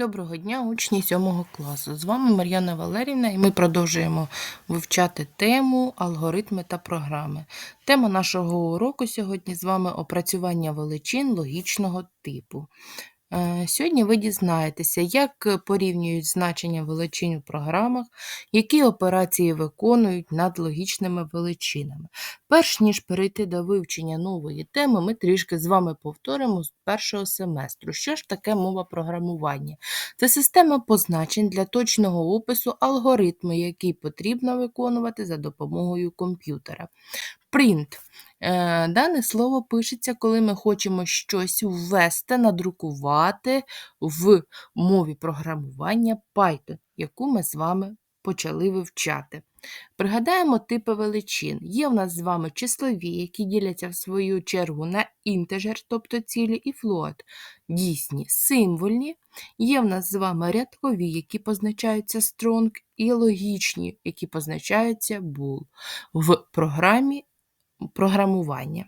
Доброго дня, учні 7 класу. З вами Мар'яна Валерівна, і ми продовжуємо вивчати тему алгоритми та програми. Тема нашого уроку сьогодні з вами опрацювання величин логічного типу. Е, Сьогодні ви дізнаєтеся, як порівнюють значення величин у програмах, які операції виконують над логічними величинами. Перш ніж перейти до вивчення нової теми, ми трішки з вами повторимо з першого семестру. Що ж таке мова програмування? Це система позначень для точного опису алгоритму, який потрібно виконувати за допомогою комп'ютера. Print. Е, Дане слово пишеться, коли ми хочемо щось ввести, надрукувати в мові програмування Python, яку ми з вами почали вивчати. Пригадаємо типи величин. Є в нас з вами числові, які діляться в свою чергу на інтежер, тобто цілі, і флот, дійсні, символьні. Є в нас з вами рядкові, які позначаються strong, і логічні, які позначаються bool. В програмі програмування.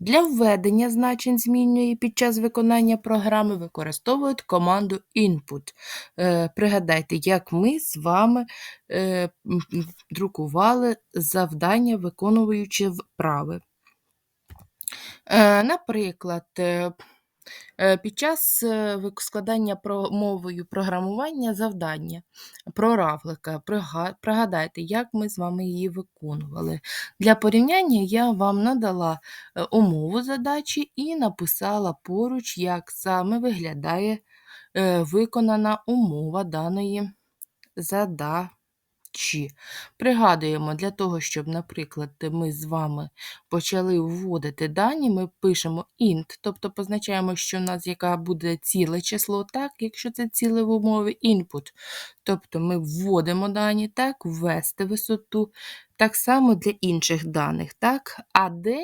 Для введення значень змінної під час виконання програми використовують команду input. Е, Пригадайте, як ми з вами е, друкували завдання, виконуючи вправи. Е, Наприклад, під час е, складання мовою програмування завдання про равлика. Пригадайте, як ми з вами її виконували. Для порівняння я вам надала е, умову задачі і написала поруч, як саме виглядає е, виконана умова даної задачі. Пригадуємо, для того, щоб, наприклад, ми з вами почали вводити дані, ми пишемо int, тобто позначаємо, що у нас яка буде ціле число, так, якщо це ціле в умові input. Тобто ми вводимо дані, так, ввести висоту, так само для інших даних. так, А де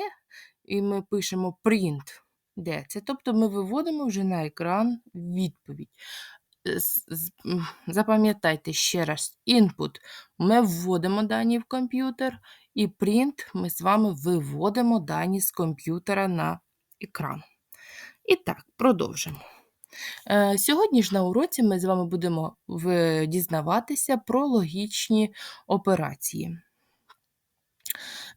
і ми пишемо print. Де це? Тобто ми виводимо вже на екран відповідь. Е, Запам'ятайте ще раз, input ми вводимо дані в комп'ютер, і print ми з вами виводимо дані з комп'ютера на екран. І так, продовжимо. Е, Сьогодні ж на уроці ми з вами будемо дізнаватися про логічні операції.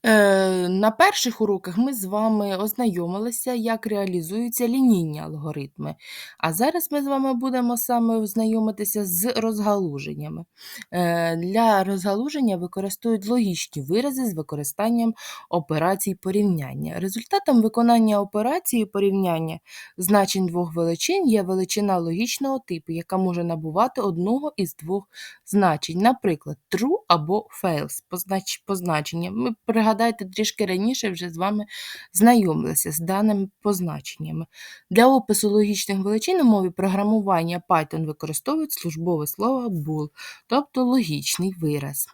Е, На перших уроках ми з вами ознайомилися, як реалізуються лінійні алгоритми. А зараз ми з вами будемо саме ознайомитися з розгалуженнями. Е, Для розгалуження використовують логічні вирази з використанням операцій порівняння. Результатом виконання операції порівняння значень двох величин є величина логічного типу, яка може набувати одного із двох значень, наприклад, true або fails познач- позначення. Ми пригадайте, трішки раніше вже з вами знайомилися з даними позначеннями. Для опису логічних величин у мові програмування Python використовують службове слово bool, тобто логічний вираз.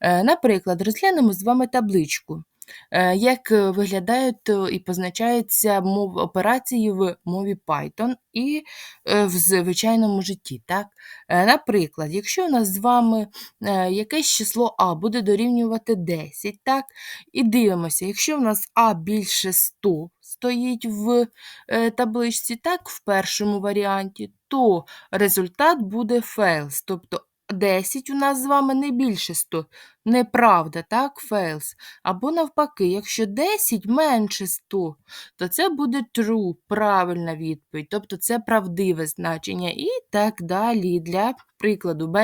Е, Наприклад, розглянемо з вами табличку. Е, Як е, виглядають е, і позначаються мов операції в мові Python і в звичайному житті. Так? Наприклад, якщо у нас з вами якесь число А буде дорівнювати 10, так? І дивимося, якщо в нас А більше 100 стоїть в табличці, так, в першому варіанті, то результат буде fails, тобто 10 у нас з вами не більше 100. Неправда, так, fails. Або навпаки, якщо 10 менше 100, то це буде true, правильна відповідь, тобто це правдиве значення. І так далі. Для прикладу,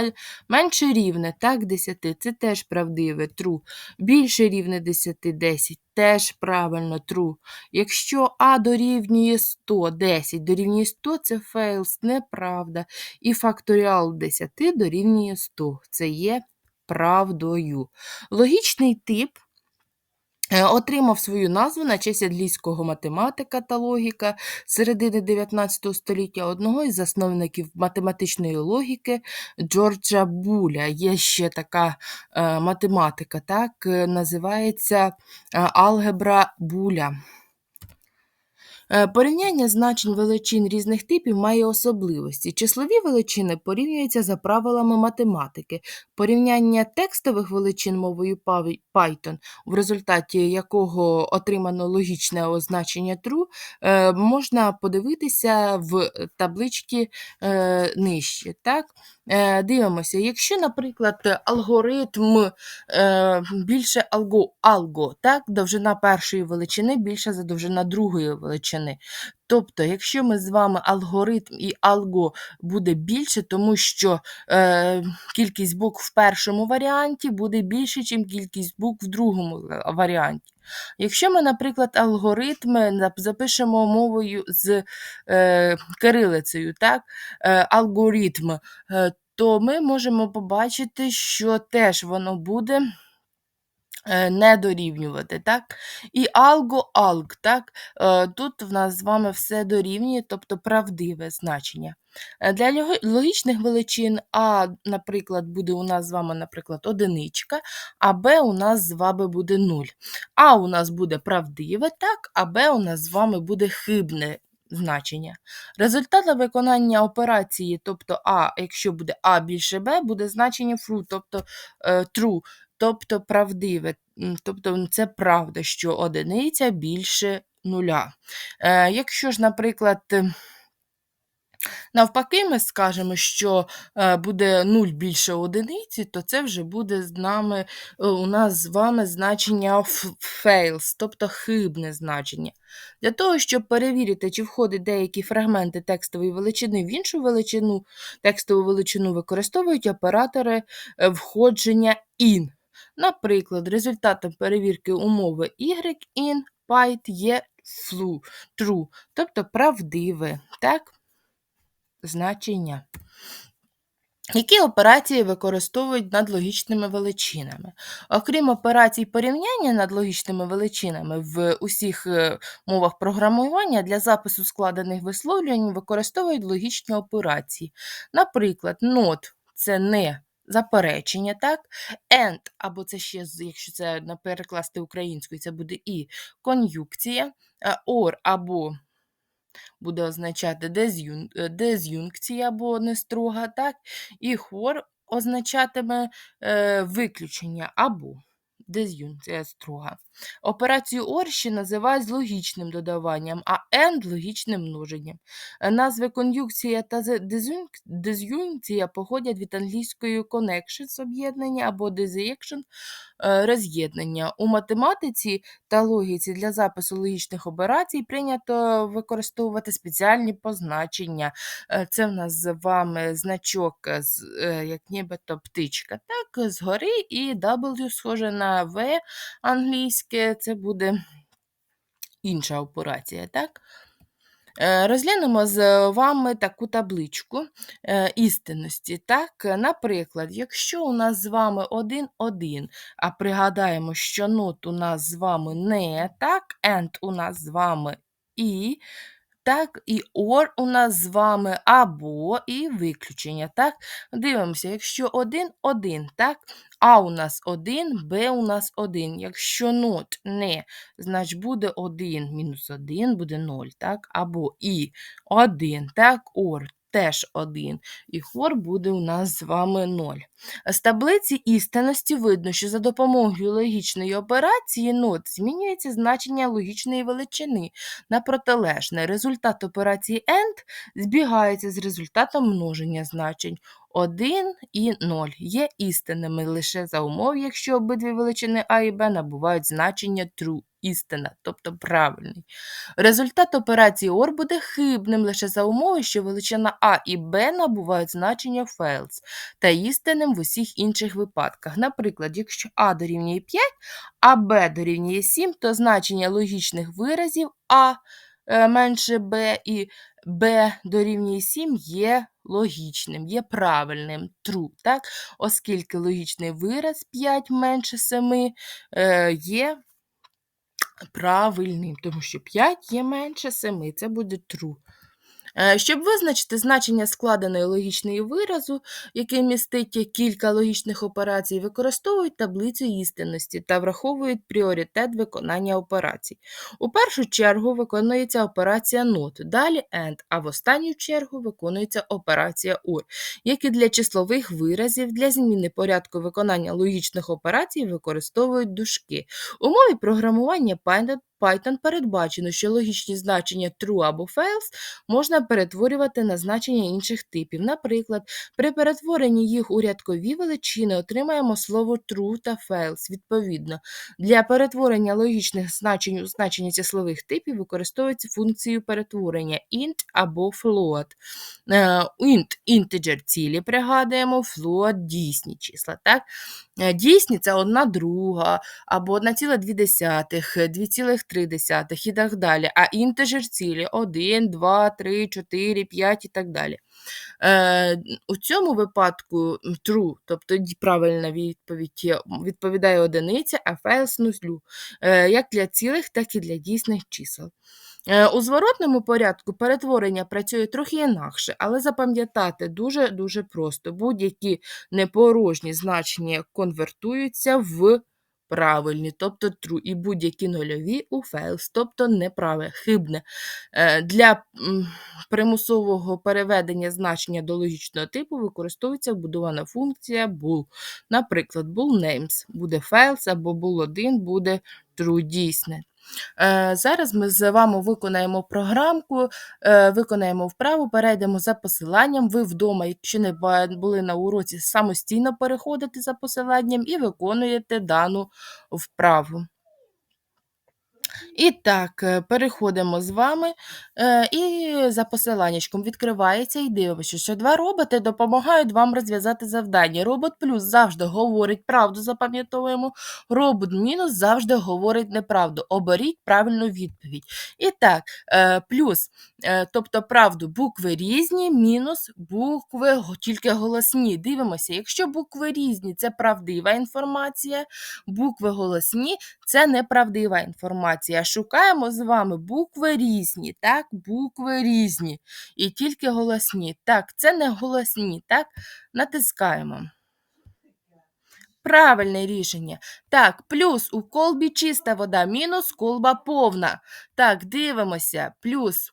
менше рівне, так, 10, це теж правдиве, true. Більше рівне 10, 10, теж правильно, true. Якщо А дорівнює 100, 10 дорівнює 100, це fails, неправда. І факторіал 10 дорівнює 100. Це є правдою. Логічний тип е, отримав свою назву на честь англійського математика та логіка середини 19 століття, одного із засновників математичної логіки Джорджа Буля. Є ще така е, математика, так, е, називається алгебра Буля. Е, Порівняння значень величин різних типів має особливості. Числові величини порівнюються за правилами математики. Порівняння текстових величин мовою Python, в результаті якого отримано логічне означення true, е, можна подивитися в табличці е, нижче. Так? Е, Дивимося, якщо, наприклад, алгоритм е, більше алго, алго, так, довжина першої величини більша за довжина другої величини. Тобто, якщо ми з вами алгоритм і алго буде більше, тому що е, кількість букв в першому варіанті буде більше, ніж кількість букв в другому варіанті. Якщо ми, наприклад, алгоритми запишемо мовою з е, кирилицею, так, е, алгоритм, е, то ми можемо побачити, що теж воно буде не дорівнювати. Так? І алго алг, так? Е, Тут в нас з вами все дорівнює, тобто правдиве значення. Е, Для логічних величин А, наприклад, буде у нас з вами, наприклад, одиничка, а Б у нас з вами буде 0. А у нас буде правдиве, так, а Б у нас з вами буде хибне значення. Результатом виконання операції, тобто А, якщо буде А більше Б, буде значення true, тобто е, true, тобто правдиве. Тобто це правда, що одиниця більше нуля. Е, якщо ж, наприклад, навпаки, ми скажемо, що е, буде 0 більше одиниці, то це вже буде з нами, е, у нас з вами значення fails, тобто хибне значення. Для того, щоб перевірити, чи входять деякі фрагменти текстової величини в іншу величину, текстову величину використовують оператори входження in. Наприклад, результатом перевірки умови y in Python є true, тобто правдиве. Так? значення. Які операції використовують над логічними величинами? Окрім операцій порівняння над логічними величинами в усіх е, мовах програмування для запису складених висловлювань використовують логічні операції. Наприклад, not – це не заперечення, так? And, або це ще, якщо це перекласти українською, це буде і кон'юкція, е, or або буде означати е, дез'юнкція або нестрога, так? І хор означатиме е, виключення або дез'юнкція строга. Операцію ще називають логічним додаванням, а AND – логічним множенням. Е, Назви кон'юкція та дез'юнкція походять від англійської connections – об'єднання або disjunction е, – роз'єднання. У математиці та логіці для запису логічних операцій прийнято використовувати спеціальні позначення. Е, Це в нас з вами значок, як нібито птичка, так, згори, і W схоже на V англійське, це буде інша операція, так? Е, Розглянемо з вами таку табличку е, істинності. Так? Наприклад, якщо у нас з вами 1-1, а пригадаємо, що not у нас з вами не, так, and у нас з вами і, так, і or у нас з вами або і виключення. Так? Дивимося, якщо 1-1, так, а у нас один, Б у нас один. Якщо not не, значить буде 1 мінус 1 буде 0, так? Або і 1, так, or теж 1. І хор буде у нас з вами 0. З таблиці істинності видно, що за допомогою логічної операції нот змінюється значення логічної величини на протилежне. Результат операції AND збігається з результатом множення значень. 1 і 0 є істинними лише за умов, якщо обидві величини А і Б набувають значення true, істина, тобто правильний. Результат операції OR буде хибним лише за умови, що величина А і Б набувають значення fails, та істинним в усіх інших випадках. Наприклад, якщо А дорівнює 5, а Б дорівнює 7, то значення логічних виразів А е, менше Б і Б дорівнює 7 є логічним, є правильним, true, так? оскільки логічний вираз 5 менше 7 е, є правильним, тому що 5 є менше 7, це буде true. Е, Щоб визначити значення складеної логічної виразу, який містить кілька логічних операцій, використовують таблицю істинності та враховують пріоритет виконання операцій. У першу чергу виконується операція NOT, далі AND, а в останню чергу виконується операція OR. Як і для числових виразів, для зміни порядку виконання логічних операцій використовують дужки. У програмування Python Python передбачено, що логічні значення true або false можна перетворювати на значення інших типів. Наприклад, при перетворенні їх у рядкові величини отримаємо слово true та false. Відповідно, для перетворення логічних значень у значення числових типів використовується функцією перетворення int або float. Е, Int – integer цілі пригадуємо, float – дійсні числа. Так? Е, Дійсні це одна друга, або 1,2, 2,3 і так далі. А інтежер цілі 1, 2, 3, 4, 5 і так далі. Е, у цьому випадку true, тобто правильна відповідь відповідає одиниця, а false нулю, е, як для цілих, так і для дійсних чисел. Е, У зворотному порядку перетворення працює трохи інакше, але запам'ятати дуже-дуже просто. Будь-які непорожні значення конвертуються в правильні, тобто true, і будь-які нульові у false, тобто неправе, хибне. Е, Для примусового переведення значення до логічного типу використовується вбудована функція bool. Наприклад, bool names буде false або bool 1 буде true дійсне. Е, Зараз ми з вами виконаємо програмку, е, виконаємо вправу, перейдемо за посиланням. Ви вдома, якщо не були на уроці, самостійно переходите за посиланням і виконуєте дану вправу. І так, е, переходимо з вами е, і за посиланнячком відкривається і дивишся, що два роботи допомагають вам розв'язати завдання. Робот плюс завжди говорить правду, запам'ятовуємо. Робот мінус завжди говорить неправду. Оберіть правильну відповідь. І так, е, плюс, е, тобто правду, букви різні, мінус букви тільки голосні. Дивимося, якщо букви різні, це правдива інформація, букви голосні це неправдива інформація. Шукаємо з вами букви різні, так, букви різні. І тільки голосні. Так, це не голосні, так? Натискаємо. Правильне рішення. Так, плюс у колбі чиста вода, мінус колба повна. Так, дивимося. Плюс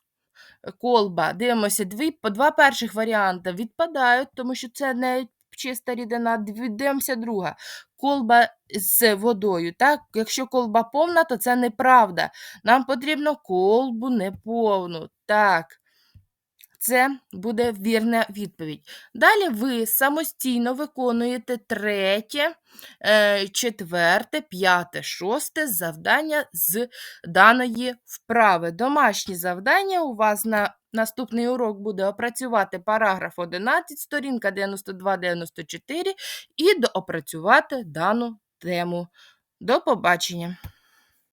колба. Дивимося, дві, два перших варіанти відпадають, тому що це не чиста рідина. Дивимося друга. Колба з водою. Так? Якщо колба повна, то це неправда. Нам потрібно колбу неповну. Так. Це буде вірна відповідь. Далі ви самостійно виконуєте третє, е, четверте, п'яте, шосте завдання з даної вправи. Домашні завдання у вас на наступний урок буде опрацювати параграф 11, сторінка 92-94 і доопрацювати дану тему. До побачення!